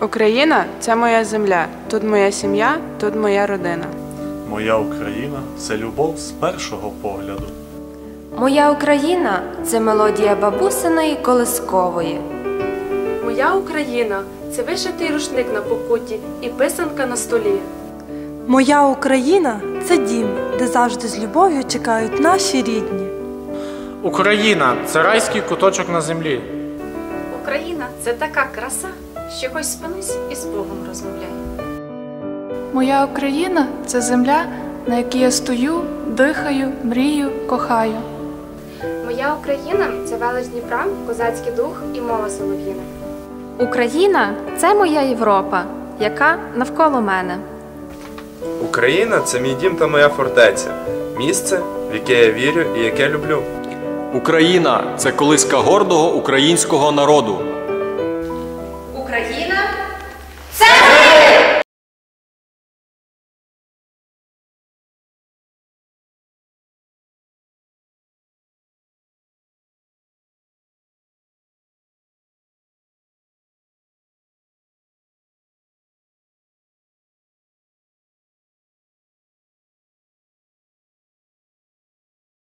Україна це моя земля. Тут моя сім'я, тут моя родина. Моя Україна це любов з першого погляду. Моя Україна це мелодія бабусиної колискової. Моя Україна це вишитий рушник на покуті і писанка на столі. Моя Україна це дім, де завжди з любов'ю чекають наші рідні. Україна це райський куточок на землі. Україна це така краса, що хоч спинись і з Богом розмовляй. Моя Україна це земля, на якій я стою, дихаю, мрію, кохаю. Моя Україна це велич Дніпра, козацький дух і мова солов'їна. Україна це моя Європа, яка навколо мене. Україна це мій дім та моя фортеця, місце, в яке я вірю і яке люблю. Україна це колиска гордого українського народу. Україна це